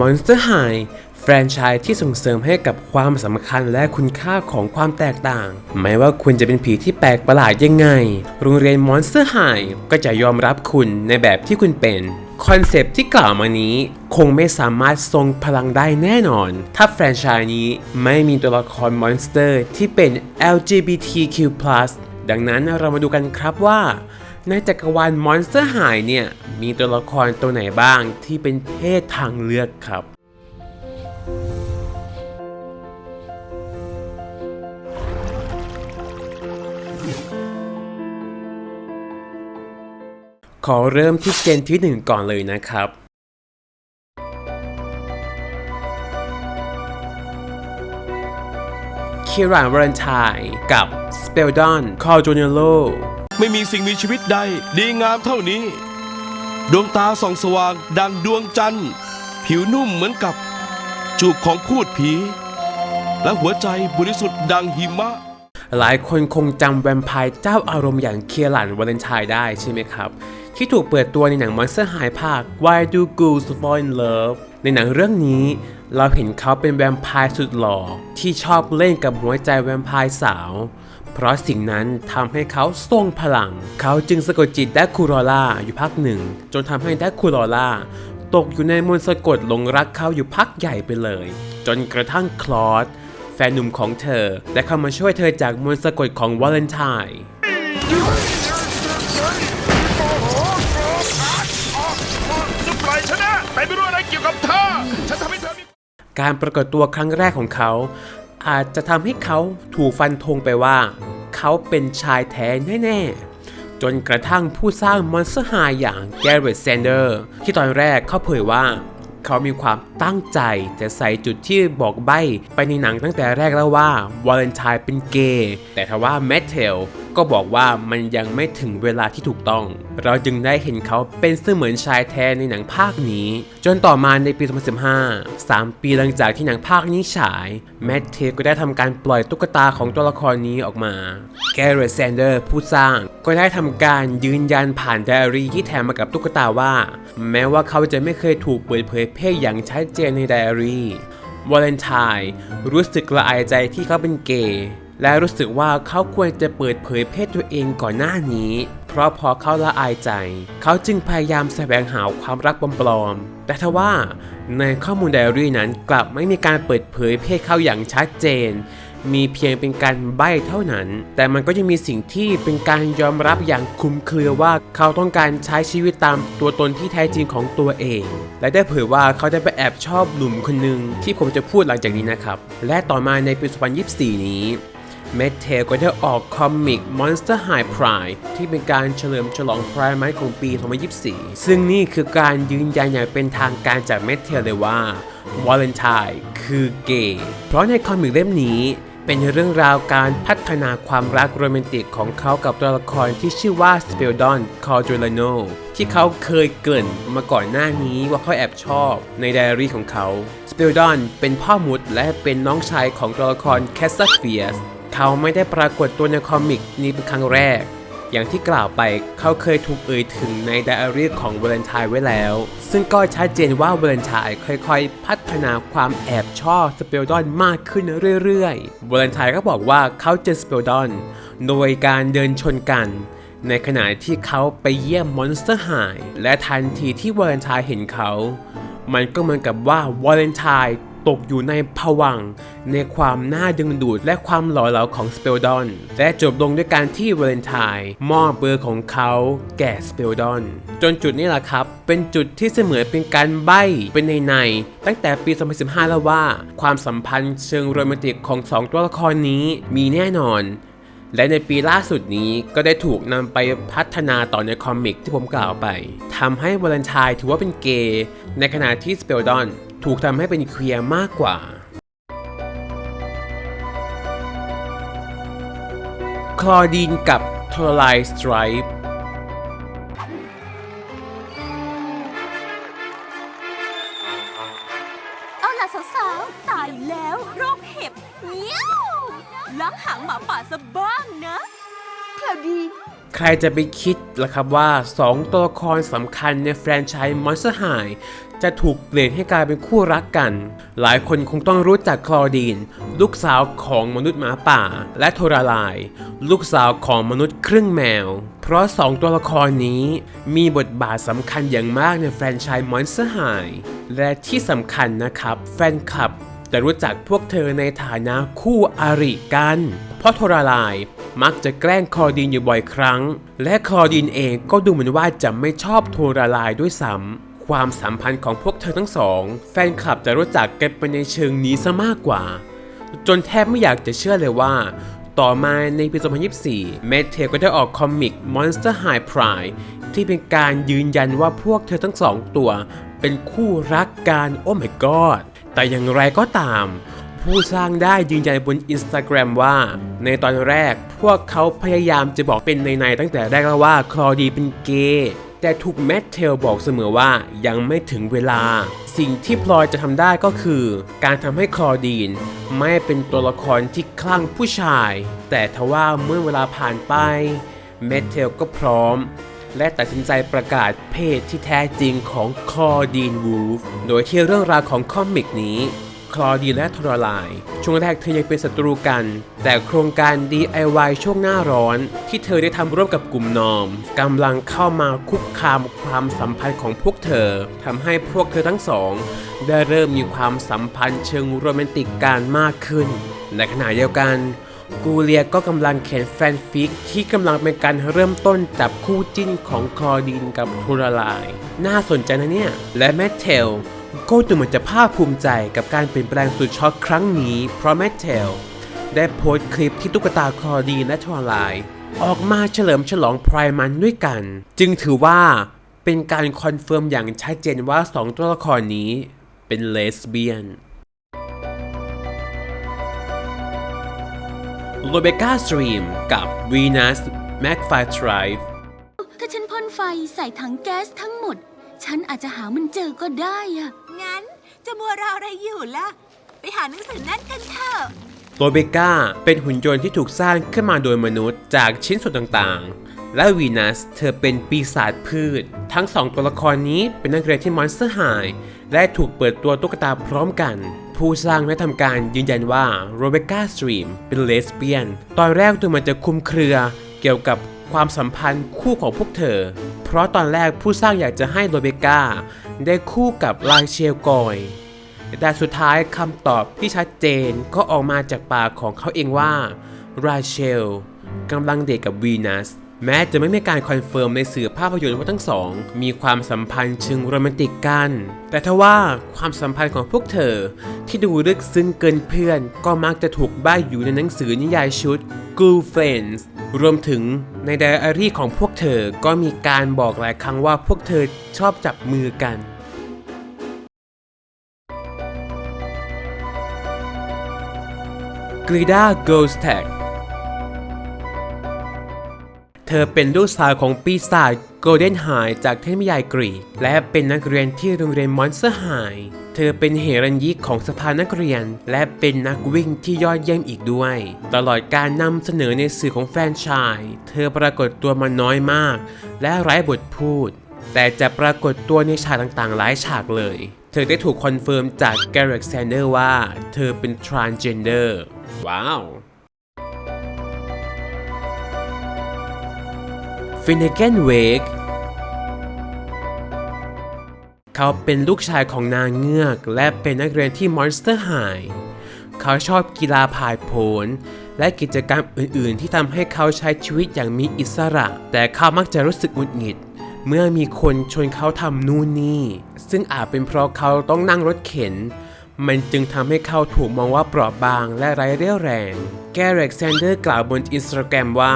Monster High แฟรนไชส์ที่ส่งเสริมให้กับความสำคัญและคุณค่าของความแตกต่าง ไม่ว่าคุณจะเป็นผีที่แปลกประหลาดยังไง โรงเรียน Monster High ก็จะยอมรับคุณในแบบที่คุณเป็นคอนเซปที่กล่าวมานี้คงไม่สามารถทรงพลังได้แน่นอน ถ้าแฟรนไชส์นี้ไม่มีตัวละครมอนสเตอร์ที่เป็น LGBTQ+ ดังนั้นเรามาดูกันครับว่า ในจักรวาล Monster High เนี่ย มีตัวละครตัวไหนบ้างที่เป็นเพศทางเลือกครับ ขอเริ่มที่เจนที่หนึ่งก่อนเลยนะครับคิรานวาเลนไทน์กับสเปลดอนคอร์จูเนโล ไม่มีสิ่งมีชีวิตใด ดีงามเท่านี้ ดวงตาส่องสว่างดังดวงจันทร์ ผิวนุ่มเหมือนกับจูบของพูดผี และหัวใจบริสุทธิ์ดังหิมะหลายคนคงจำแวมไพร์เจ้าอารมณ์อย่างเคียรันวาเลนไทน์ได้ใช่ไหมครับ ที่ถูกเปิดตัวในหนัง Monster High ภาค Why Do Ghouls Fall in Love ในหนังเรื่องนี้เราเห็นเขาเป็นแวมไพร์สุดหล่อที่ชอบเล่นกับหัวใจแวมไพร์สาว เพราะสิ่งนั้นทำให้เขาทรงพลัง เขาจึงสะกดจิตแดกคูรอล่าอยู่พักหนึ่ง จนทำให้แดกคูรอล่าตกอยู่ในมนต์สะกดหลงรักเขาอยู่พักใหญ่ไปเลย จนกระทั่งคลอสแฟนหนุ่มของเธอ ได้เข้ามาช่วยเธอจากมนต์สะกดของวาเลนไทน์การปรากฏตัวครั้งแรกของเขา อาจจะทำให้เขาถูกฟันธงไปว่า เขาเป็นชายแท้แน่ๆ จนกระทั่งผู้สร้างมอนสเตอร์ไฮอย่างแกเรตแซนเดอร์ที่ตอนแรกเขาเผยว่าเขามีความตั้งใจจะใส่จุดที่บอกใบ้ไปในหนังตั้งแต่แรกแล้วว่าวาเลนไทน์เป็นเกย์แต่ทว่าแมทเทล ก็บอกว่ามันยังไม่ถึงเวลาที่ถูกต้อง เราจึงได้เห็นเขาเป็นเสมือนชายแท้ในหนังภาคนี้ จนต่อมาในปี 2015 3 ปีหลังจากที่หนังภาคนี้ฉาย แมทเทลก็ได้ทำการปล่อยตุ๊กตาของตัวละครนี้ออกมาแกเรตแซนเดอร์ผู้สร้างก็ได้ทำการยืนยันผ่านไดอารี่ที่แถมมากับตุ๊กตาว่า แม้ว่าเขาจะไม่เคยถูกเปิดเผยเพศอย่างชัดเจนในไดอารี่วาเลนไทน์รู้สึกละอายใจที่เขาเป็นเกย์ และรู้สึกว่าเขาควรจะเปิดเผยเพศตัวเองก่อนหน้านี้ เพราะพอเขาละอายใจ เขาจึงพยายามแสวงหาความรักปลอมๆ แต่ทว่าในข้อมูลไดอารี่นั้นกลับไม่มีการเปิดเผยเพศเขาอย่างชัดเจน มีเพียงเป็นการใบ้เท่านั้น แต่มันก็ยังมีสิ่งที่เป็นการยอมรับอย่างคลุมเครือว่าเขาต้องการใช้ชีวิตตามตัวตนที่แท้จริงของตัวเอง และได้เผยว่าเขาได้ไปแอบชอบหนุ่มคนหนึ่งที่ผมจะพูดหลังจากนี้นะครับ และต่อมาในปี 2024 นี้ เมทเทลก็ได้ออกคอมิก Monster High Pride ที่เป็นการเฉลิมฉลอง Pride Month ของปี 2024 ซึ่งนี่คือการยืนยันอย่างเป็นทางการจากเมทเทลเลยว่าวาเลนไทน์คือเกย์ เพราะในคอมิกเล่มนี้เป็นเรื่องราวการพัฒนาความรักโรแมนติกของเขากับตัวละครที่ชื่อว่าสเปลดอนคอร์จูลโนที่เขาเคยเกริ่นมาก่อนหน้านี้ว่าเขาแอบชอบในไดอารี่ของเขา สเปลดอนเป็นพ่อมุดและเป็นน้องชายของตัวละครแคสซัฟเฟียส เขาไม่ได้ปรากฏตัวในคอมิกนี้เป็นครั้งแรก อย่างที่กล่าวไปเขาเคยถูกเอ่ยถึงในไดอารี่ของวาเลนไทน์ไว้แล้ว ซึ่งก็ชัดเจนว่าวาเลนไทน์ค่อยๆ พัฒนาความแอบชอบสเปลดอนมากขึ้นเรื่อยๆวาเลนไทน์ก็บอกว่าเขาเจอสเปลดอนโดยการเดินชนกันในขณะที่เขาไปเยี่ยมมอนสเตอร์ไฮและทันทีที่วาเลนไทน์เห็นเขา มันก็เหมือนกับว่าวาเลนไทน์ ตกอยู่ในผวังในความน่าดึงดูดและความหล่อเหลาของสเปลดอน และจบลงด้วยการที่เวเลนไทน์มอบเบอร์ของเขาแก่สเปลดอน จนจุดนี้แหละครับ เป็นจุดที่เสมือนเป็นการใบ้เป็นในในตั้งแต่ปี 2015 แล้วว่า ความสัมพันธ์เชิงโรแมนติกของสองตัวละครนี้มีแน่นอนและในปีล่าสุดนี้ก็ได้ถูกนำไปพัฒนาต่อในคอมิกที่ผมกล่าวไปทำให้วาเลนไทน์ถือว่าเป็นเกย์ในขณะที่สเปลดอน ถูกทำให้เป็นเคลียร์มากกว่าคลอดีนกับโทรไลสไตรป์เอาล่ะสาวๆ ตายแล้วโรคเห็บเงี้ยวล้างหางหมาป่าซะบ้างนะข่าวดี ใครจะไปคิดล่ะครับว่า 2 ตัวละครสำคัญในแฟรนไชส์ Monster High จะถูกเปลี่ยนให้กลายเป็นคู่รักกัน หลายคนคงต้องรู้จักคลอดีน ลูกสาวของมนุษย์หมาป่า และโทราลาย ลูกสาวของมนุษย์ครึ่งแมว เพราะสองตัวละครนี้มีบทบาทสำคัญอย่างมากในแฟรนไชส์ Monster High และที่สำคัญนะครับแฟนคลับจะรู้จักพวกเธอในฐานะคู่อาริกัน เพราะโทราลายมักจะแกล้งคลอดีนอยู่บ่อยครั้ง และคลอดีนเองก็ดูเหมือนว่าจะไม่ชอบโทราลายด้วยซ้ำ ความสัมพันธ์ของพวกเธอทั้งสอง แฟนคลับจะรู้จักกันไปในเชิงนี้ซะมากกว่า จนแทบไม่อยากจะเชื่อเลยว่า ต่อมาในปี 2024เมเทลก็ได้ออกคอมิก Monster High Pride ที่เป็นการยืนยันว่าพวกเธอทั้งสองตัว เป็นคู่รักกันโอ้ my god แต่อย่างไรก็ตาม ผู้สร้างได้ยืนยันบน Instagram ว่า ในตอนแรกพวกเขาพยายามจะบอกเป็นในๆตั้งแต่แรกแล้วว่าคลอดีเป็นเกย์แต่ถูกแมทเทลบอกเสมอว่ายังไม่ถึงเวลา สิ่งที่พลอยจะทำได้ก็คือ การทำให้คลอดีนไม่เป็นตัวละครที่คลั่งผู้ชาย แต่ทว่าเมื่อเวลาผ่านไปแมทเทลก็พร้อม และตัดสินใจประกาศเพศที่แท้จริงของคอดีนวูฟ โดยที่เรื่องราวของคอมิกนี้ คลอดีและทรลาย ช่วงแรกเธอยังเป็นศัตรูกัน แต่โครงการ DIY ช่วงหน้าร้อน ที่เธอได้ทำร่วมกับกลุ่มนอมกำลังเข้ามาคุกคามความสัมพันธ์ของพวกเธอทำให้พวกเธอทั้งสอง ได้เริ่มมีความสัมพันธ์เชิงโรแมนติกกันมากขึ้น ในขณะเดียวกันกูเลียก็กำลังเขียนแฟนฟิกที่กำลังเป็นการเริ่มต้นจับคู่จิ้นของคลอดีนกับทูรลาย น่าสนใจนะเนี่ย และแมทเทล ก็ดูเหมือนจะภาคภูมิใจกับการเปลี่ยนแปลงสุดช็อกครั้งนี้เพราะแมทเทลได้โพสต์คลิปที่ตุ๊กตาคลอดีและทูราลายออกมาเฉลิมฉลองพรายมันด้วยกัน จึงถือว่าเป็นการคอนเฟิร์มอย่างชัดเจนว่าสองตัวละครนี้เป็นเลสเบี้ยนโรเบก้าสตรีมกับวีนัสแม็กไฟทริฟถ้าฉันพ่นไฟใส่ถังแก๊สทั้งหมด ฉันอาจจะหามันเจอก็ได้อะ จะมัวรออะไรอยู่ล่ะ ไปหาหนังสือนั่นกันเถอะ โรเบก้าเป็นหุ่นยนต์ที่ถูกสร้างขึ้นมาโดยมนุษย์จากชิ้นส่วนต่างๆ และวีนัสเธอเป็นปีศาจพืช ทั้งสองตัวละครนี้เป็นนักเรียนที่มอนสเตอร์ไฮและถูกเปิดตัวตุ๊กตาพร้อมกัน ผู้สร้างได้ทำการยืนยันว่าโรเบก้าสตรีมเป็นเลสเบี้ยน ตอนแรกดูเหมันจะคุมเครือเกี่ยวกับความสัมพันธ์คู่ของพวกเธอ ราะตอนแรกผู้สร้างอยากจะให้โรเบกาได้คู่กับลายเชลกอย แต่สุดท้ายคำตอบที่ชัดเจนก็ออกมาจากปากของเขาเองว่าราเชลกำลังเดทกับวีนัส แม้จะไม่มีการคอนเฟิร์มในสื่อภาพยนตร์ว่าทั้งสอง มีความสัมพันธ์เชิงโรแมนติกกัน แต่ทว่าความสัมพันธ์ของพวกเธอ ที่ดูลึกซึ้งเกินเพื่อน ก็มักจะถูกบ้ายอยู่ในหนังสือนิยายชุด Good Friends รวมถึงในไดอารี่ของพวกเธอก็มีการบอกหลายครั้งว่าพวกเธอชอบจับมือกันกรีดาโกลสแท็ก เธอเป็นลูกสาวของปีศาจโกลเด้นไฮจากเทพนิยายกรีก และเป็นนักเรียนที่โรงเรียนมอนสเตอร์ไฮเธอเป็นเหรัญยิกของสภานักเรียน และเป็นนักวิ่งที่ยอดเยี่ยมอีกด้วย ตลอดการนำเสนอในสื่อของแฟนชาย เธอปรากฏตัวมาน้อยมาก และไร้บทพูด แต่จะปรากฏตัวในฉากต่างๆ หลายฉากเลย เธอได้ถูกคอนเฟิร์มจากแกเร็กแซนเดอร์ว่า เธอเป็น transgender ว้าว กเขาเป็นลูกชายของนางเงือกและเป็นนักเรียนที่มอนสเตอร์ไฮเขาชอบกีฬาผายโผนและกิจกรรมอื่นๆ ที่ทำให้เขาใช้ชีวิตอย่างมีอิสระ แต่เขามักจะรู้สึกหงุดหงิด เมื่อมีคนชวนเขาทำนู่นนี่ ซึ่งอาจเป็นเพราะเขาต้องนั่งรถเข็น มันจึงทำให้เขาถูกมองว่าเปราะบางและไร้เรี่ยวแรง แกเร็กแซนเดอร์กล่าวบนอินสตาแกรมว่า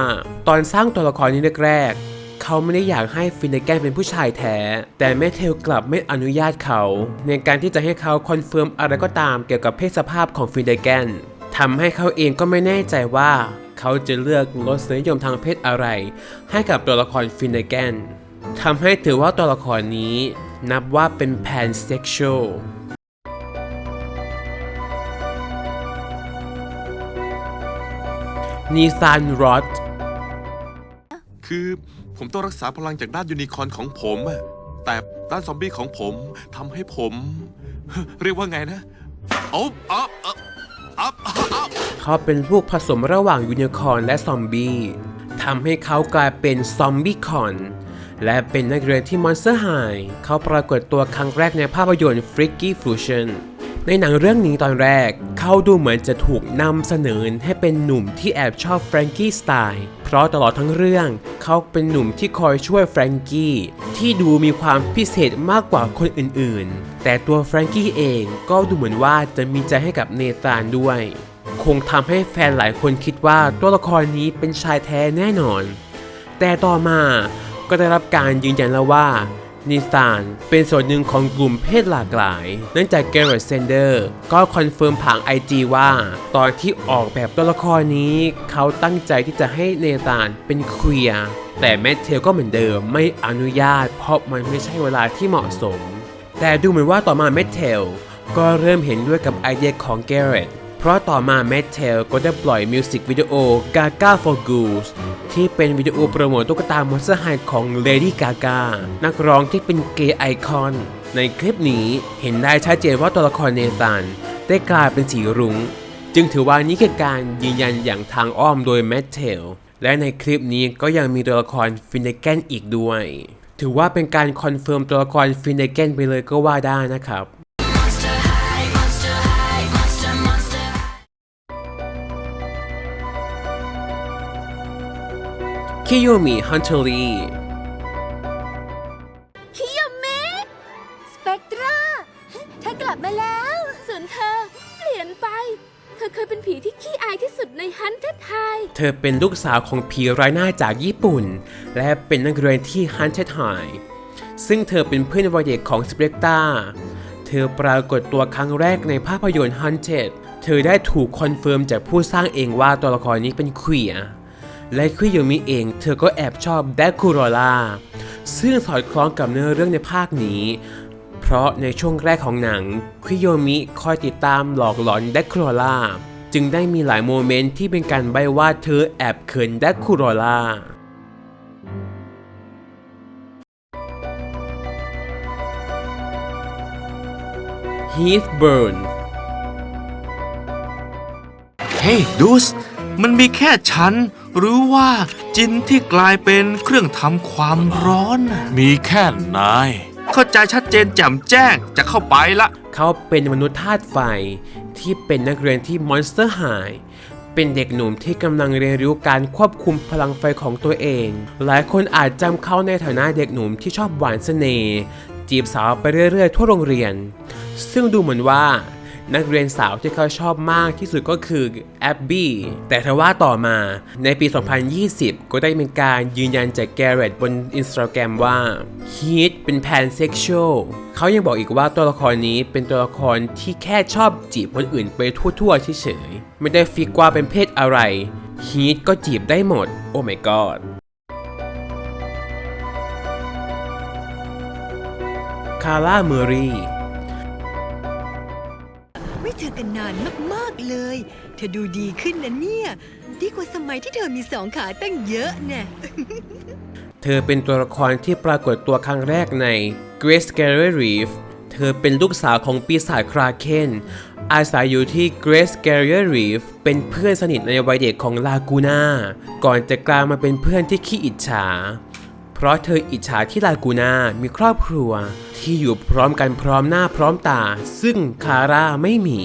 ตอนสร้างตัวละครนี้แรกๆเขาไม่ได้อยากให้ฟินเนแกนเป็นผู้ชายแท้ แต่แมทเทลกลับไม่อนุญาตเขา ในการที่จะให้เขาคอนเฟิร์มอะไรก็ตามเกี่ยวกับเพศสภาพของฟินเนแกนทำให้เขาเองก็ไม่แน่ใจว่าเขาจะเลือกรสนิยมทางเพศอะไร ให้กับตัวละครฟินเนแกนทำให้ถือว่าตัวละครนี้นับว่าเป็นแพนเซ็กชวล นีซานรอดคือผมต้องรักษาพลังจากด้านยูนิคอร์นของผมอะแต่ด้านซอมบี้ของผมทำให้ผม เรียกว่าไงนะเอาเอาเอาเอาเอาเขาเป็นลูกผสมระหว่างยูนิคอร์นและซอมบี้ทำให้เขากลายเป็นซอมบี้คอนและเป็นนักเรียนที่มอนสเตอร์ไฮเขาปรากฏตัวครั้งแรกในภาพยนตร์ Freaky Fusion ในหนังเรื่องนี้ตอนแรก เขาดูเหมือนจะถูกนำเสนอให้เป็นหนุ่มที่แอบชอบแฟรงกี้สไตล์เพราะตลอดทั้งเรื่อง เขาเป็นหนุ่มที่คอยช่วยแฟรงกี้ที่ดูมีความพิเศษมากกว่าคนอื่นๆ แต่ตัวแฟรงกี้เองก็ดูเหมือนว่าจะมีใจให้กับเนธานด้วย คงทำให้แฟนหลายคนคิดว่าตัวละครนี้เป็นชายแท้แน่นอน แต่ต่อมาก็ได้รับการยืนยันแล้วว่า นิสานเป็นส่วนหนึ่งของกลุ่มเพศหลากหลาย เนื่องจากเกเรตเซนเดอร์ก็คอนเฟิร์มผ่านไอจีว่า ตอนที่ออกแบบตัวละครนี้ เขาตั้งใจที่จะให้เนธานเป็นเคลียร์แต่แมทเทลก็เหมือนเดิมไม่อนุญาต เพราะมันไม่ใช่เวลาที่เหมาะสม แต่ดูเหมือนว่าต่อมาแมทเทลก็เริ่มเห็นด้วยกับไอเดียของเกเรต เพราะต่อมาแมทเทลก็ได้ปล่อยมิวสิกวิดีโอ Gaga for Goose ที่เป็นวิดีโอโปรโมทตุ๊กตามอนสเตอร์ไฮของ Lady Gaga นักร้องที่เป็นเกย์ไอคอน ในคลิปนี้เห็นได้ชัดเจนว่าตัวละครเนธานได้กลายเป็นสีรุง้ง จึงถือว่านี่คือการยืนยันอย่างทางอ้อมโดยแมทเทลและในคลิปนี้ก็ยังมีตัวละครฟินเนแกนอีกด้วย ถือว่าเป็นการคอนเฟิร์มตัวละครฟินเนแกนไปเลยก็ว่าได้นะครับ คิโยมิฮันเทอรีคิโยเมะสเปกตราเธอกลับมาแล้ว ส่วนเธอเปลี่ยนไป เธอเคยเป็นผีที่ขี้อายที่สุดในฮันเตอร์ไทย เธอเป็นลูกสาวของผีร้ายหน้าจากญี่ปุ่น และเป็นนักเรียนที่ฮันเทไฮซึ่งเธอเป็นเพื่อนวัยเด็กของสเปกตาเธอปรากฏตัวครั้งแรกในภาพยนตร์ฮันเ e ดเธอได้ถูกคอนเฟิร์มจากผู้สร้างเองว่าตัวละครนี้เป็นควีย และคุยโยมิเองเธอก็แอบชอบแดกคูโรล่าซึ่งสอดคล้องกับเนื้อเรื่องในภาคนี้ เพราะในช่วงแรกของหนังคุโยมิคอยติดตามหลอกหลอนแดกคูโรล่าจึงได้มีหลายโมเมนต์ที่เป็นการใบว่าเธอแอบเขินแดกคูโรล่าฮีธเบิร์นเฮ้ยดูสมันมีแค่ฉัน หรือว่าจินที่กลายเป็นเครื่องทำความร้อนน่ะมีแค่นาย เข้าใจชัดเจนแจ่มแจ้งจะเข้าไปละ เขาเป็นมนุษย์ธาตุไฟที่เป็นนักเรียนที่มอนสเตอร์ไฮเป็นเด็กหนุ่มที่กำลังเรียนรู้การควบคุมพลังไฟของตัวเอง หลายคนอาจจำเขาในฐานะเด็กหนุ่มที่ชอบหวานเสน่ห์จีบสาวไปเรื่อยๆทั่วโรงเรียน ซึ่งดูเหมือนว่า นักเรียนสาวที่เขาชอบมากที่สุดก็คือแอบบี้แต่ทว่าต่อมาในปี 2020 ก็ได้มีการยืนยันจากแกเรตบนอินสตาแกรมว่าฮีทเป็นแพนเซ็กชวลเขายังบอกอีกว่าตัวละครนี้เป็นตัวละครที่แค่ชอบจีบคนอื่นไปทั่วๆเฉยๆไม่ได้ฟิกว่าเป็นเพศอะไรฮีทก็จีบได้หมด โอ้ my god คาร่าเมอรี่ กันนานมากๆเลย เธอดูดีขึ้นนะเนี่ย ดีกว่าสมัยที่เธอมีสองขาตั้งเยอะแน่เธอเป็นตัวละครที่ปรากฏตัวครั้งแรกใน Grace Gallery Reef เธอเป็นลูกสาวของปีศาจคราเคนอาศัยอยู่ที่ Grace Gallery Reef เป็นเพื่อนสนิทในวัยเด็กของลากูน่าก่อนจะกลายมาเป็นเพื่อนที่ขี้อิจฉา เพราะเธออิจฉาที่ลากูน่ามีครอบครัว ที่อยู่พร้อมกันพร้อมหน้าพร้อมตา ซึ่งคาร่าไม่มี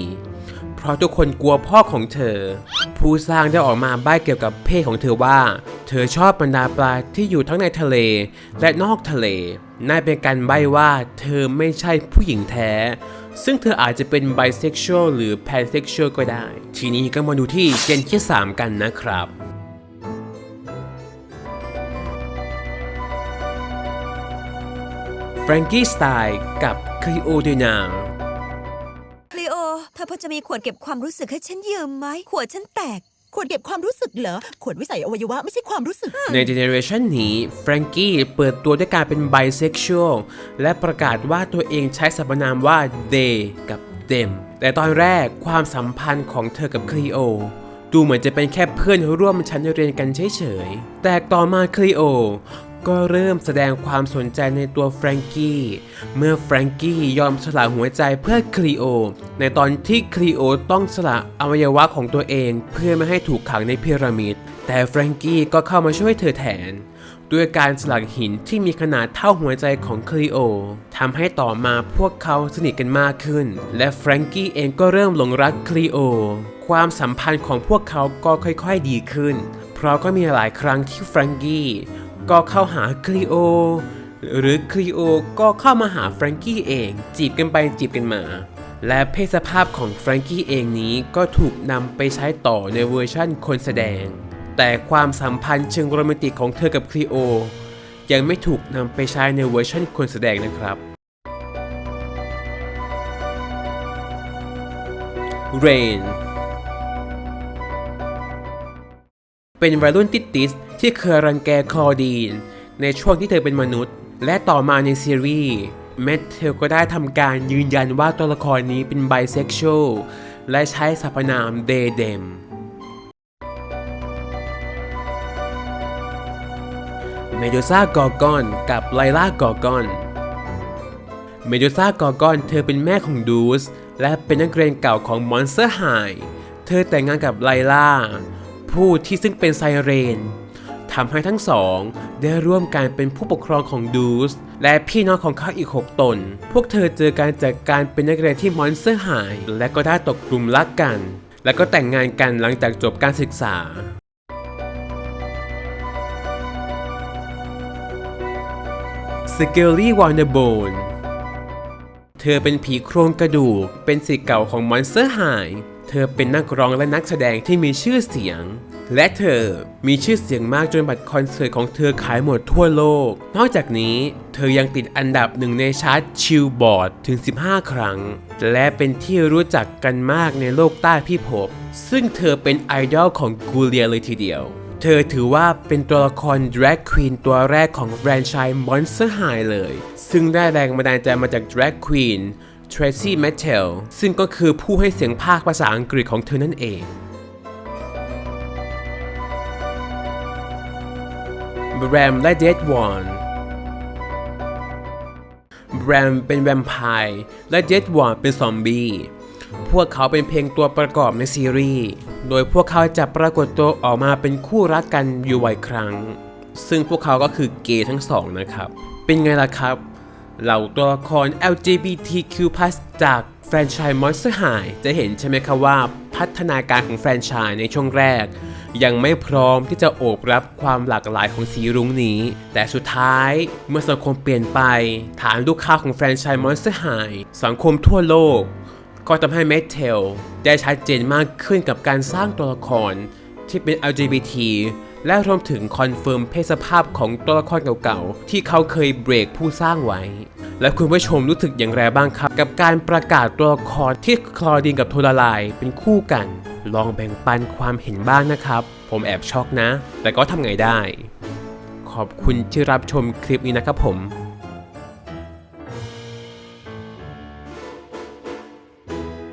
ราะทุกคนกลัวพ่อของเธอ ผู้สร้างได้ออกมาใบ้เกี่ยวกับเพศของเธอว่า เธอชอบบรรดาปลาที่อยู่ทั้งในทะเลและนอกทะเลนั่นเป็นการใบ้ว่าเธอไม่ใช่ผู้หญิงแท้ ซึ่งเธออาจจะเป็นไบเซ็กชวลหรือแพนเซ็กชวลก็ได้ ทีนี้ก็มาดูที่เจนที่ 3 กันนะครับแฟรงกี้สไตล์กับคลีโอเดนา พอจะมีขวดเก็บความรู้สึกให้ฉันยืมไหมขวดฉันแตก ขวดเก็บความรู้สึกเหรอ ขวดวิสัยอวัยวะไม่ใช่ความรู้สึก ในเจเนอเรชันนี้แฟรงกี้เปิดตัวด้วยการเป็นไบเซ็กชวลและประกาศว่าตัวเองใช้สรรพนามว่า they กับ them แต่ตอนแรกความสัมพันธ์ของเธอกับคลีโอ ดูเหมือนจะเป็นแค่เพื่อนร่วมชั้นเรียนกันเฉยๆ แต่ต่อมาคลีโอ ก็เริ่มแสดงความสนใจในตัวแฟรงกี้เมื่อแฟรงกี้ยอมสละหัวใจเพื่อคลีโอ ในตอนที่คลีโอต้องสละอวัยวะของตัวเองเพื่อไม่ให้ถูกขังในพีระมิด แต่แฟรงกี้ก็เข้ามาช่วยเธอแทนด้วยการสลักหินที่มีขนาดเท่าหัวใจของคลีโอทำให้ต่อมาพวกเขาสนิทกันมากขึ้น และแฟรงกี้เองก็เริ่มหลงรักคลีโอ ความสัมพันธ์ของพวกเขาก็ค่อยๆดีขึ้น เพราะก็มีหลายครั้งที่แฟรงกี้ ก็เข้าหาคลีโอ หรือคลีโอก็เข้ามาหาแฟรงกี้เอง จีบกันไปจีบกันมา และเพศสภาพของแฟรงกี้เองนี้ก็ถูกนำไปใช้ต่อในเวอร์ชั่นคนแสดง แต่ความสัมพันธ์เชิงโรแมนติกของเธอกับคลีโอ ยังไม่ถูกนำไปใช้ในเวอร์ชันคนแสดงนะครับเรนเป็นวัยรุ่นติดติส ที่เคยรังแกคลอดีน ในช่วงที่เธอเป็นมนุษย์ และต่อมาในซีรีส์แมทเธอก็ได้ทำการยืนยันว่าตัวละครนี้เป็นไบเซ็กชวลและใช้สรรพนามเดเดมเมดูซ่ากอร์กอนกับไลล่ากอร์กอน เมดูซ่ากอร์กอนเธอเป็นแม่ของดูสและเป็นนักเรียนเก่าของมอนสเตอร์ไฮเธอแต่งงานกับไลล่าผู้ที่ซึ่งเป็นไซเรน ทำให้ทั้งสอง ได้ร่วมกันเป็นผู้ปกครองของดูสและพี่น้องของเขาอีก 6 ตน พวกเธอเจอการจากการเป็นนักเรียนที่มอนสเตอร์ไฮและก็ได้ตกกลุ่มรักกัน และก็แต่งงานกันหลังจากจบการศึกษาสเกลลี่วอร์เนโบนเธอเป็นผีโครงกระดูก เป็นศิษย์เก่าของมอนสเตอร์ไฮเธอเป็นนักร้องและนักแสดงที่มีชื่อเสียง และเธอมีชื่อเสียงมากจนบัตรคอนเสิร์ตของเธอขายหมดทั่วโลก นอกจากนี้เธอยังติดอันดับหนึ่งในชาร์ตชิลบอร์ดถึง 15 ครั้ง และเป็นที่รู้จักกันมากในโลกใต้พิภพ ซึ่งเธอเป็นไอดอลของกูเลียเลยทีเดียว เธอถือว่าเป็นตัวละคร Drag Queen ตัวแรกของแฟรนไชส์ Monster High เลย ซึ่งได้แรงบันดาลใจมาจาก Drag Queen Tracy m a t t e l ซึ่งก็คือผู้ให้เสียงภาคภาษาอังกฤษของเธอนั่นเอง แรมและเดดวอนแรมเป็นแวมไพร์และเดดวอนเป็นซอมบี้พวกเขาเป็นเพียงตัวประกอบในซีรีส์ โดยพวกเขาจะปรากฏตัวออกมาเป็นคู่รักกันอยู่บ่อยครั้ง ซึ่งพวกเขาก็คือเกย์ทั้งสองนะครับ เป็นไงล่ะครับ เหล่าตัวละคร LGBTQ+ จากแฟรนไชส์ Monster High จะเห็นใช่ไหมครับว่าพัฒนาการของแฟรนไชส์ในช่วงแรก ยังไม่พร้อมที่จะโอบรับความหลากหลายของสีรุ้งนี้ แต่สุดท้ายเมื่อสังคมเปลี่ยนไป ฐานลูกค้าของแฟรนไชส์ Monster High สังคมทั่วโลก ก็ทำให้เมทเทลได้ชัดเจนมากขึ้นกับการสร้างตัวละครที่เป็น LGBT และรวมถึงคอนเฟิร์มเพศสภาพของตัวละครเก่าๆ ที่เขาเคยเบรกผู้สร้างไว้ และคุณผู้ชมรู้สึกอย่างไรบ้างครับ กับการประกาศตัวละครที่คลอดีนกับโทลลายเป็นคู่กัน ลองแบ่งปันความเห็นบ้างนะครับ ผมแอบช็อกนะ แต่ก็ทำไงได้ ขอบคุณที่รับชมคลิปนี้นะครับผม